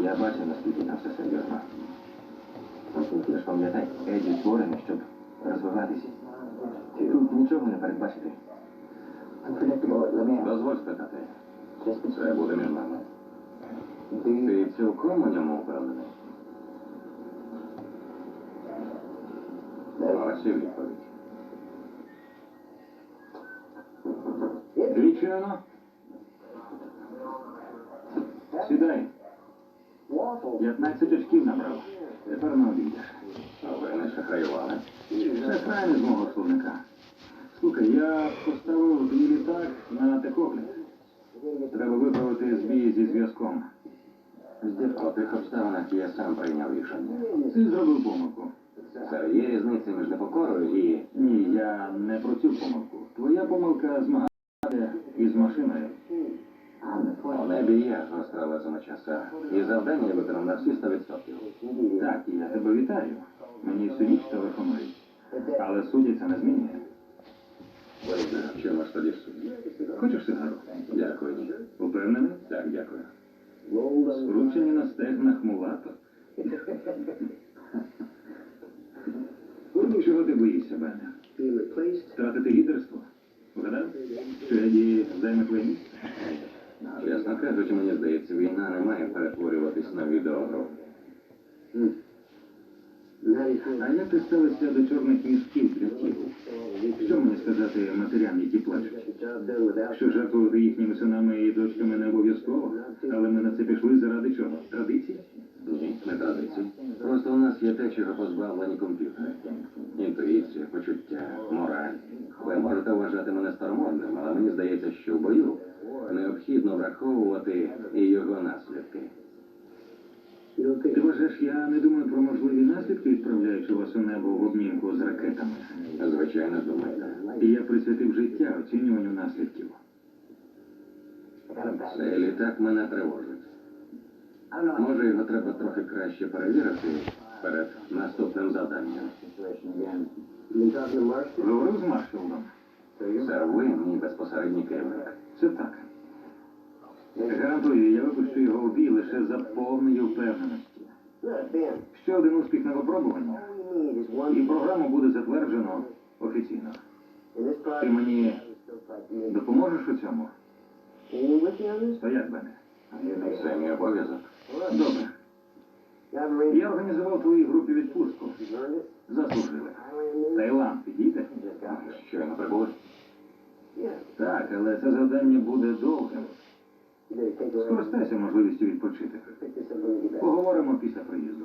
Я бачу, наскільки там все серйозно. Ти ж пам'ятай, Еді створений, щоб розвиватися. Тут нічого не передбачити. Дозволь спитати. Це буде між нами. Ти цілком у ньому впевнений? Ось і відповідь. Звичайно. Сідай. 15 очків набрав. Тепер не обійдеш. А не шахраювали? Шахрай не з мого словника. Слухай, я поставив твій літак на техогляд. Треба виправити збій зі зв'язком. У тих обставинах я сам прийняв рішення. Ти зробив помилку. Сер, є різниця між непокорою і. Ні, я не про цю помилку. Твоя помилка змагати із машиною. Небі є гостра лезома часа. І завдання я виконав на всі 100%. Так, і я тебе вітаю. Мені всю ніч телефонують. Але судді це не змінює. В чому ж тоді судді? Хочеш сигару? Дякую. Упевнений? Так, дякую. Скручені на стегнах мулаток. Чого ти боїшся, Бене? Втратити лідерство? Вгадав? Що Еді займе твоє місце? Чесно кажучи, мені здається, війна не має перетворюватись на відеогру. А як ти ставишся до чорних мішків для? Що мені сказати матерям, які плачуть? Що жертвувати їхніми синами і дочками не обов'язково, але ми на це пішли заради чого? Традицій? Ні, не традицій. Просто у нас є те, чого позбавлені комп'ютери. Інтуїція, почуття, мораль. Ви можете вважати мене старомодним, але мені здається, що в бою необхідно враховувати і його наслідки. Вважаєш, я не думаю про можливі наслідки, відправляючи вас у небо в обмінку з ракетами? Звичайно, думаєте. І я присвятив життя оцінюванню наслідків. Цей літак мене тривожить. Може, його треба трохи краще перевірити перед наступним завданням. Говорив з Маршалом. Сер, ви мій безпосередній керівник. Це так. Гарантую, я випущу його в бій лише за повної впевненості. Ще один успіх на випробуванні, і програму буде затверджено офіційно. Ти мені допоможеш у цьому? Стоять мене. Це мій обов'язок. Добре. Я організував твоїй групі відпустку. Заслужили. Таїланд підійде? Щойно прибули. Так, але це завдання буде довгим. Скористайся можливістю відпочити. Поговоримо після приїзду.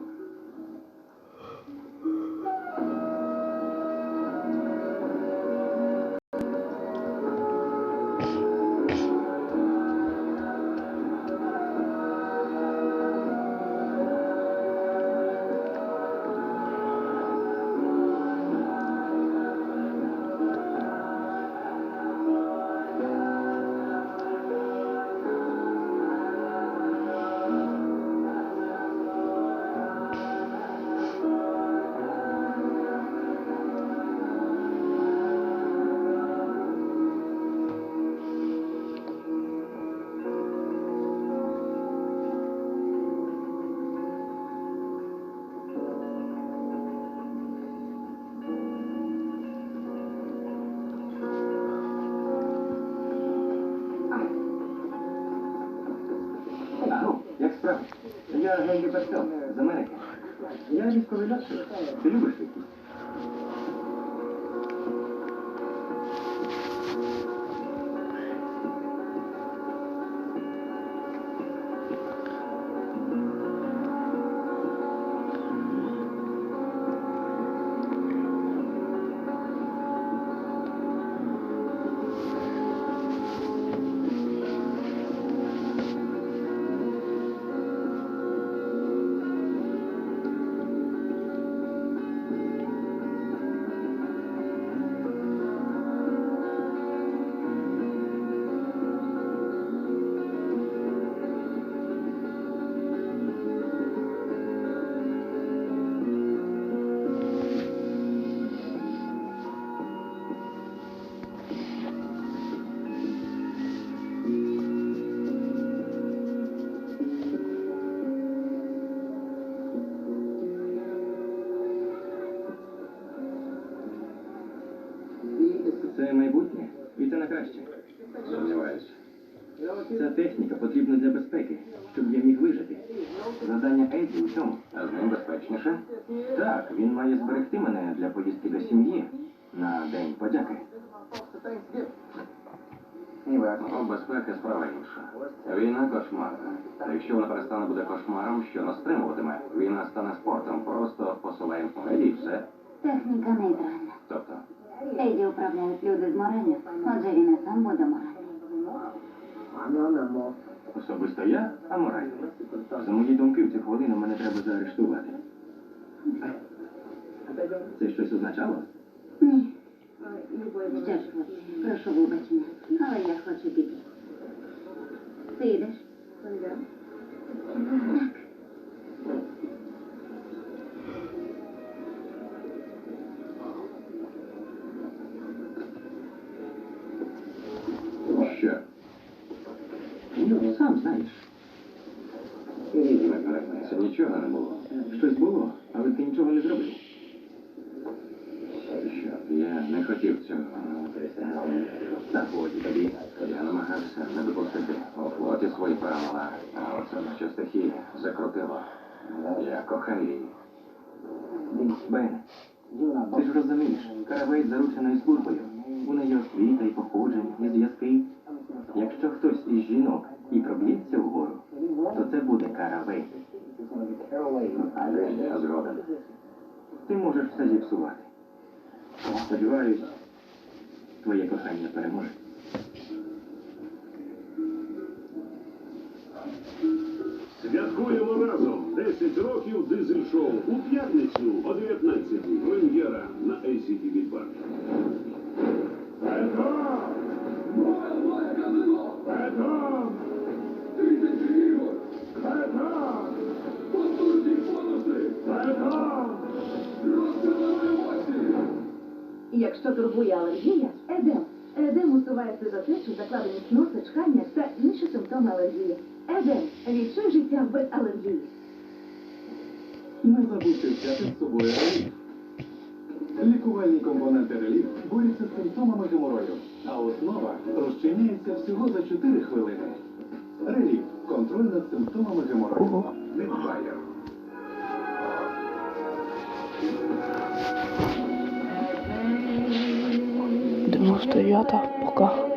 Я Генрі Пастел з Америки. Я військовий льотчик. Ти любиш швидкість? Ця техніка потрібна для безпеки, щоб я міг вижити. Завдання Еді у цьому. А з ним безпечніше? Так, він має зберегти мене для поїздки до сім'ї на День подяки. Ну, безпека справа інша. Війна кошмарна. Та якщо вона перестане буде кошмаром, що нас стримуватиме? Війна стане спортом, просто посилаємо снаряді і все. Техніка нейтральна. Тобто, Еді управляють люди з морелью, отже він і сам буде мораль. Особисто я аморальний. За мої думки в цю хвилину мене треба заарештувати. Це щось означало? Ні. Що прошу вибачення, але я хочу піти. Ти йдеш? Так. що? Ну, сам знаєш. Це нічого не було. Щось було, але ти нічого не зробив. Я не хотів цього. Годі тобі. Я намагався не допустити у флоті свої правила, а оце що стихія закрутило. Я кохаю її. Бен, ти ж розумієш, каравець заручений службою. У неї освіта і походження, і зв'язки. Жінок і проб'ється вгору, то це буде каравець. Я згоден. Ти можеш все зіпсувати. Сподіваюсь, твоє кохання переможе. Святкуємо разом 10 років дизель-шоу у п'ятницю о 19-й. Прем'єра на ACTV 2. Турбує алергія, едем. Едем усуває сльозотечу, закладеність носа, чхання та інші симптоми алергії. Едем. Відчуй життя без алергії. Не забудьте взяти з собою реліф. Лікувальні компоненти реліф борються з симптомами геморою, а основа розчиняється всього за 4 хвилини. Реліф контроль над симптомами геморою. Від Байер. Дев'ята, пока.